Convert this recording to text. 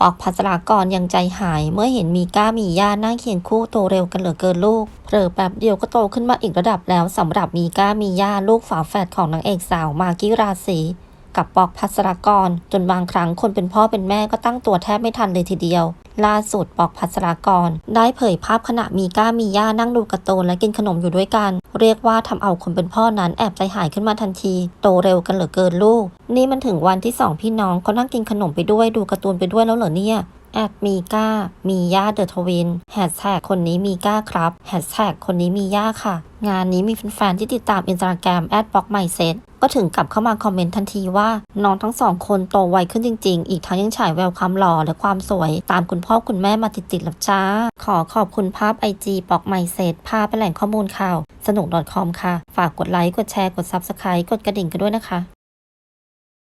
ปอกพัสรากรยังใจหายเมื่อเห็นมีก้ามีย่านั่งเคียงคู่โตเร็วกันเหลือเกินลูกเผลอแป๊บเดียวก็โตขึ้นมาอีกระดับแล้วสำหรับมีก้ามีย่าลูกฝาแฝดของนางเอกสาวมากกี้ราศีกับปอกพัสรากร จนบางครั้งคนเป็นพ่อเป็นแม่ก็ตั้งตัวแทบไม่ทันเลยทีเดียว ล่าสุดปอกพัสรากร ได้เผยภาพขณะมีก้ามีย่านั่งดูการ์ตูนและกินขนมอยู่ด้วยกัน เรียกว่าทำเอาคนเป็นพ่อนั้นแอบใจหายขึ้นมาทันที โตเร็วกันเหลือเกินลูก นี่มันถึงวันที่สองพี่น้องเขานั่งกินขนมไปด้วยดูการ์ตูนไปด้วยแล้วเหรอเนี่ย แอดมีก้า มีย่าเดอะทวินแฮชแท็กคนนี้มีก้าครับแฮชแท็กคนนี้มีย่าค่ะ งานนี้มีแฟนๆที่ติดตามอินสตาแกรมแอดบล็อกไมเซ็ตก็ถึงกลับเข้ามาคอมเมนต์ทันทีว่า น้องทั้งสองคนโตไวขึ้นจริง ๆ อีกทั้งยังฉายแววความหล่อและความสวย ตามคุณพ่อคุณแม่มาติดๆหลับจ้า ขอขอบคุณภาพไอจีบล็อกไมเซ็ตภาพเป็นแหล่งข้อมูลข่าว สนุก .com ค่ะ ฝากกดไลค์ กดแชร์ กด Subscribe กดกระดิ่งกันด้วยนะคะ